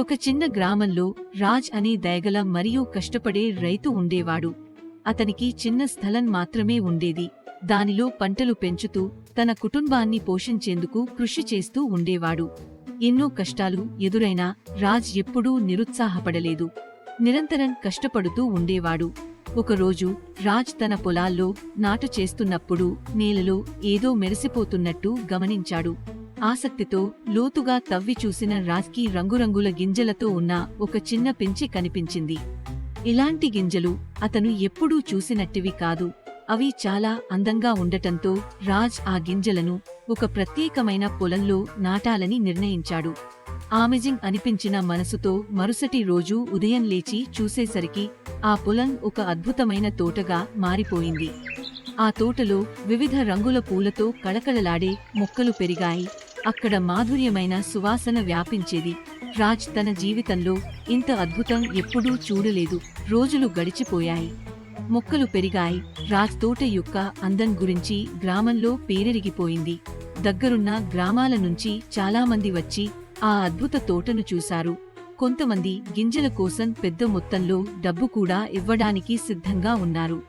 ఒక చిన్న గ్రామంలో రాజ్ అనే దయగల మరియు కష్టపడే రైతు ఉండేవాడు. అతనికి చిన్న స్థలం మాత్రమే ఉండేది. దానిలో పంటలు పెంచుతూ తన కుటుంబాన్ని పోషించేందుకు కృషి చేస్తూ ఉండేవాడు. ఎన్నో కష్టాలు ఎదురైనా రాజ్ ఎప్పుడూ నిరుత్సాహపడలేదు. నిరంతరం కష్టపడుతూ ఉండేవాడు. ఒకరోజు రాజ్ తన పొలాల్లో నాటు చేస్తున్నప్పుడు నేలలో ఏదో మెరిసిపోతున్నట్టు గమనించాడు. ఆసక్తితో లోతుగా తవ్వి చూసిన రాజ్కి రంగురంగుల గింజలతో ఉన్న ఒక చిన్న పెంచి కనిపించింది. ఇలాంటి గింజలు అతను ఎప్పుడూ చూసినట్టివి కాదు. అవి చాలా అందంగా ఉండటంతో రాజ్ ఆ గింజలను ఒక ప్రత్యేకమైన పొలంలో నాటాలని నిర్ణయించాడు. ఆమెజింగ్ అనిపించిన మనసుతో మరుసటి రోజు ఉదయం లేచి చూసేసరికి ఆ పొలం ఒక అద్భుతమైన తోటగా మారిపోయింది. ఆ తోటలో వివిధ రంగుల పూలతో కళకళలాడే మొక్కలు పెరిగాయి. అక్కడ మాధుర్యమైన సువాసన వ్యాపించేది. రాజ్ తన జీవితంలో ఇంత అద్భుతం ఎప్పుడూ చూడలేదు. రోజులు గడిచిపోయాయి. మొక్కలు పెరిగాయి. రాజ్ తోట యొక్క అందం గురించి గ్రామంలో పేరెరిగిపోయింది. దగ్గరున్న గ్రామాల నుంచి చాలామంది వచ్చి ఆ అద్భుత తోటను చూశారు. కొంతమంది గింజల కోసం పెద్ద మొత్తంలో డబ్బు కూడా ఇవ్వడానికి సిద్ధంగా ఉన్నారు.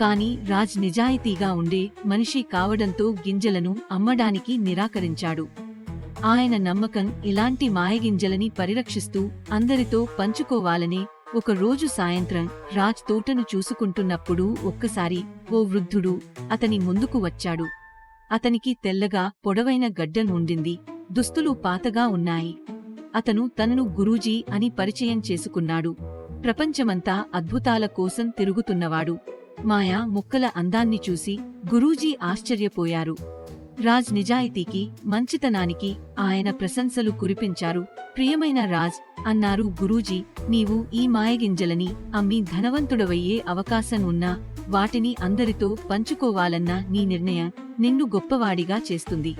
కాని రాజ్ నిజాయితీగా ఉండే మనిషి కావడంతో గింజలను అమ్మడానికి నిరాకరించాడు. ఆయన నమ్మకం ఇలాంటి మాయగింజలని పరిరక్షిస్తూ అందరితో పంచుకోవాలనే ఒక రోజు సాయంత్రం రాజ్ తోటను చూసుకుంటున్నప్పుడు ఒక్కసారి ఓ వృద్ధుడు అతని ముందుకు వచ్చాడు. అతనికి తెల్లగా పొడవైన గడ్డం ఉండింది. దుస్తులు పాతగా ఉన్నాయి. అతను తనను గురూజీ అని పరిచయం చేసుకున్నాడు. ప్రపంచమంతా అద్భుతాల కోసం తిరుగుతున్నవాడు. మాయా మొక్కల అందాన్ని చూసి గురూజీ ఆశ్చర్యపోయారు. రాజ్ నిజాయితీకి మంచితనానికి ఆయన ప్రశంసలు కురిపించారు. ప్రియమైన రాజ్ అన్నారు గురూజీ నీవు ఈ మాయగింజలని అమ్మి ధనవంతుడవయ్యే అవకాశం ఉన్నా వాటిని అందరితో పంచుకోవాలన్న నీ నిర్ణయం నిన్ను గొప్పవాడిగా చేస్తుంది.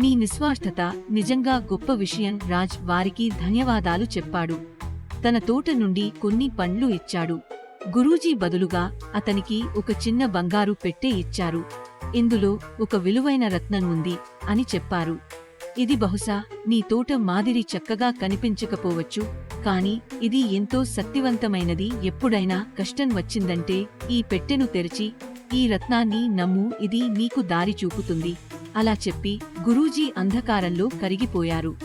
నీ నిస్వార్థత నిజంగా గొప్ప విషయం రాజ్ వారికి ధన్యవాదాలు చెప్పాడు. తన తోట నుండి కొన్ని పండ్లు ఇచ్చాడు. గురూజీ బదులుగా అతనికి ఒక చిన్న బంగారు పెట్టె ఇచ్చారు. ఇందులో ఒక విలువైన రత్నం ఉంది అని చెప్పారు. ఇది బహుశా నీ తోట మాదిరి చక్కగా కనిపించకపోవచ్చు కాని ఇది ఎంతో శక్తివంతమైనది. ఎప్పుడైనా కష్టం వచ్చిందంటే ఈ పెట్టెను తెరిచి ఈ రత్నాన్ని నమ్ము ఇది నీకు దారి చూపుతుంది. అలా చెప్పి గురూజీ అంధకారంలో కరిగిపోయారు.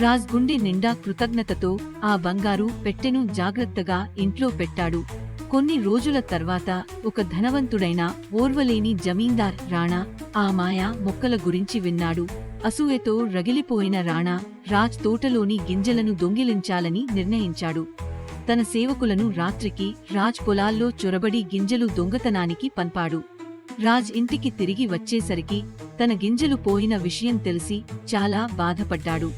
రాజ్ గుండె నిండా కృతజ్ఞతతో ఆ బంగారు పెట్టెను జాగ్రత్తగా ఇంట్లో పెట్టాడు. కొన్ని రోజుల తర్వాత ఒక ధనవంతుడైన ఓర్వలేని జమీందార్ రాణా ఆ మాయా మొక్కల గురించి విన్నాడు. అసూయతో రగిలిపోయిన రాణా రాజ్ తోటలోని గింజలను దొంగిలించాలని నిర్ణయించాడు. తన సేవకులను రాత్రికి రాజ్ పొలాల్లో చొరబడి గింజలు దొంగతనానికి పంపాడు. రాజ్ ఇంటికి తిరిగి వచ్చేసరికి తన గింజలు పోయిన విషయం తెలిసి చాలా బాధపడ్డాడు.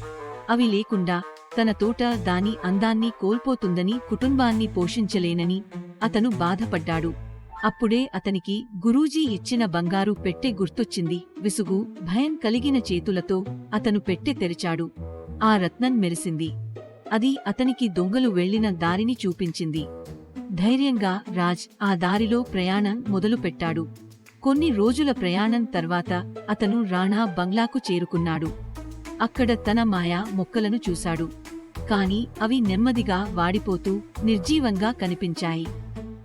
అవి లేకుండా తన తోట దాని అందాన్ని కోల్పోతుందని కుటుంబాన్ని పోషించలేనని అతను బాధపడ్డాడు. అప్పుడే అతనికి గురూజీ ఇచ్చిన బంగారు పెట్టె గుర్తొచ్చింది. విసుగు భయం కలిగిన చేతులతో అతను పెట్టె తెరిచాడు. ఆ రత్నం మెరిసింది. అది అతనికి దొంగలు వెళ్ళిన దారిని చూపించింది. ధైర్యంగా రాజ్ ఆ దారిలో ప్రయాణం మొదలుపెట్టాడు. కొన్ని రోజుల ప్రయాణం తర్వాత అతను రాణా బంగ్లాకు చేరుకున్నాడు. అక్కడ తన మాయా మొక్కలను చూశాడు. కాని అవి నెమ్మదిగా వాడిపోతూ నిర్జీవంగా కనిపించాయి.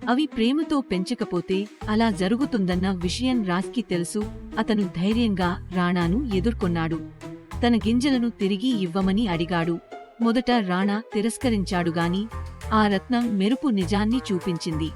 అవి ప్రేమతో పెంచకపోతే అలా జరుగుతుందన్న విషయం రాజ్కి తెలుసు. అతను ధైర్యంగా రాణాను ఎదుర్కొన్నాడు. తన గింజలను తిరిగి ఇవ్వమని అడిగాడు. మొదట రాణా తిరస్కరించాడుగాని ఆ రత్నం మెరుపు నిజాన్ని చూపించింది.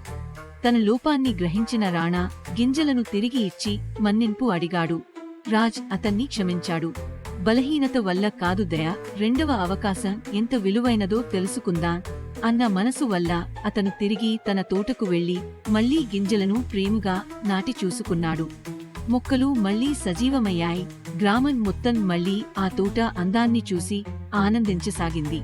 తన లోపాన్ని గ్రహించిన రాణా గింజలను తిరిగి ఇచ్చి మన్నింపు అడిగాడు. రాజ్ అతన్ని క్షమించాడు. బలహీనత వల్ల కాదు దయ రెండవ అవకాశం ఎంత విలువైనదో తెలుసుకుందా. అన్న మనసు వల్ల అతను తిరిగి తన తోటకు వెళ్ళి మళ్ళీ గింజలను ప్రేమగా నాటి చూసుకున్నాడు. మొక్కలు మళ్ళీ సజీవమయ్యాయి. గ్రామం మొత్తం మళ్ళీ ఆ తోట అందాన్ని చూసి ఆనందించసాగింది.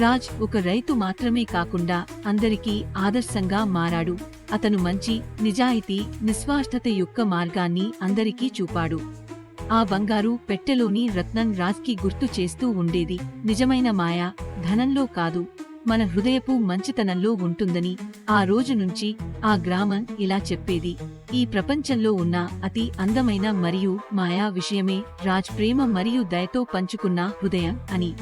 రాజ్ ఒక రైతు మాత్రమే కాకుండా అందరికీ ఆదర్శంగా మారాడు. అతను మంచి నిజాయితీ నిస్వార్థత యొక్క మార్గాన్ని అందరికీ చూపాడు. ఆ బంగారు పెట్టెలోని రత్నం రాజ్కి గుర్తు చేస్తూ ఉండేది. నిజమైన మాయ ధనంలో కాదు మన హృదయపు మంచితనంలో ఉంటుందని ఆ రోజు నుంచి ఆ గ్రామం ఇలా చెప్పేది. ఈ ప్రపంచంలో ఉన్న అతి అందమైన మరియు మాయా విషయమే రాజ్ ప్రేమ మరియు దయతో పంచుకున్న హృదయం అని.